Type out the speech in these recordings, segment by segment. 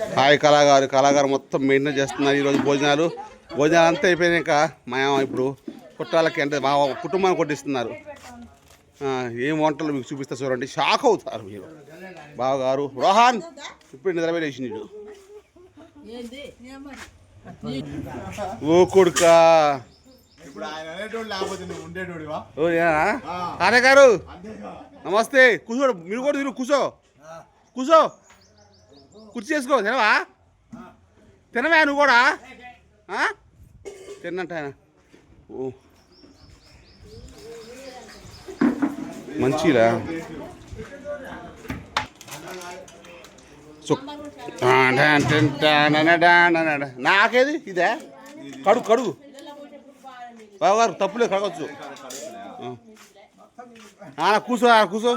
Hi కళాగారు కళాగారు మొత్తం maintain చేస్తున్నారు ఈరోజు భోజనాలు. భోజనాలు అంతా అయిపోయినాక మేము ఇప్పుడు కుట్టాలకి అంటే మా కుటుంబాన్ని కొట్టిస్తున్నారు. ఏం వంటలు మీకు చూపిస్తా చూడండి. షాక్ అవుతారు మీరు. బావగారు రోహాన్ ఇప్పుడు నిద్రపోయేసింది వీడు. ఓ కొడుకా? తానే గారు నమస్తే. కూర్చోడు మీరు కూడా తిరుగు కూర్చో. కూర్చో. కుర్చీ చేసుకో తినవా? తినవా నువ్వు కూడా? ఆ? తిన్నంట ఆయన. ఓ. మంచిరా? నాకేది? ఇదే? కడుగు కడుగు. బావగారు తప్పులే కడగచ్చు. కూర్చో కూర్చో.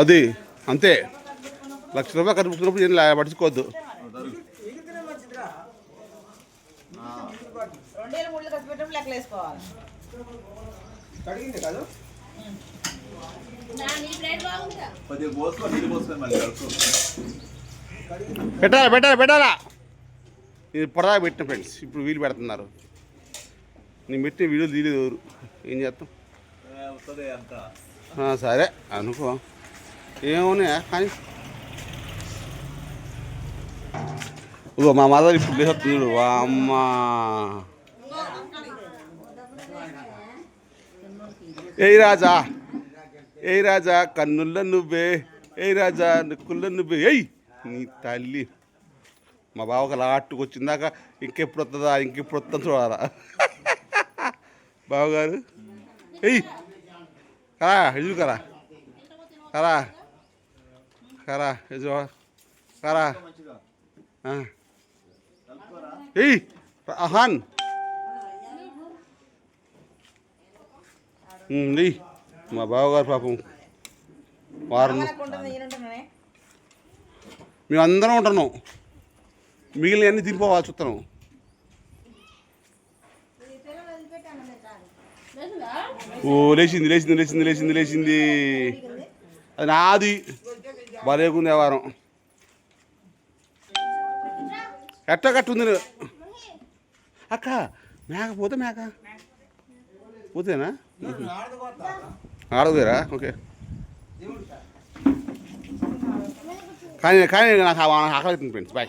అది అంతే. లక్ష రూపాయలు ఖర్చు పెట్టుకున్నప్పుడు ఏం పట్టించుకోవద్దు. పెట్టినప్పుడు పెట్టాలా పెట్టాలా పెట్టాలా? ఇది పొడదా పెట్టిన ఫ్రెండ్స్ ఇప్పుడు వీలు పెడుతున్నారు. నేను పెట్టిన వీడియోలు తీయలేదు ఎవరు. ఏం చేస్తాం? సరే అనుకో ఏమున్నాయా కానీ ఓ మా మదర్ ఇప్పుడు లేస్తుంది చూడు అమ్మ ఏయ్ రాజా ఏయ్ రాజా కన్నుల్ల నువ్వే ఏయ్ రాజా కుళ్ళ నువ్వే ఏయ్ నీ తల్లి మా బావకు లాట్టుకు వచ్చిందాక ఇంకెప్పుడు వస్తుందా ఇంకెప్పుడు వస్తుందో చూడాలా బావగారు ఏయ్ కరా ఎదురు కరా కరా కరా ఎదురు కరా ఆ. ఏయ్ అహాన్ మా బావగారు పాపం వారం మేమందరం ఉంటుంది ఈయనుంటున్నానే మేము అందరం ఉంటున్నాం. మిగిలిన అన్ని తినిపోవాలి చూస్తున్నాం ఓ లేచింది లేచింది లేచింది లేచింది లేచింది. అది నాది. భలేకుంది వ్యవహారం ఎట్ట కట్టుంది అక్క మేక పోతే మేక? పోతేనా? ఆడదురా ఓకే. కానీ కానీ నాకు ఆకలి ఫ్రెండ్స్ బాయ్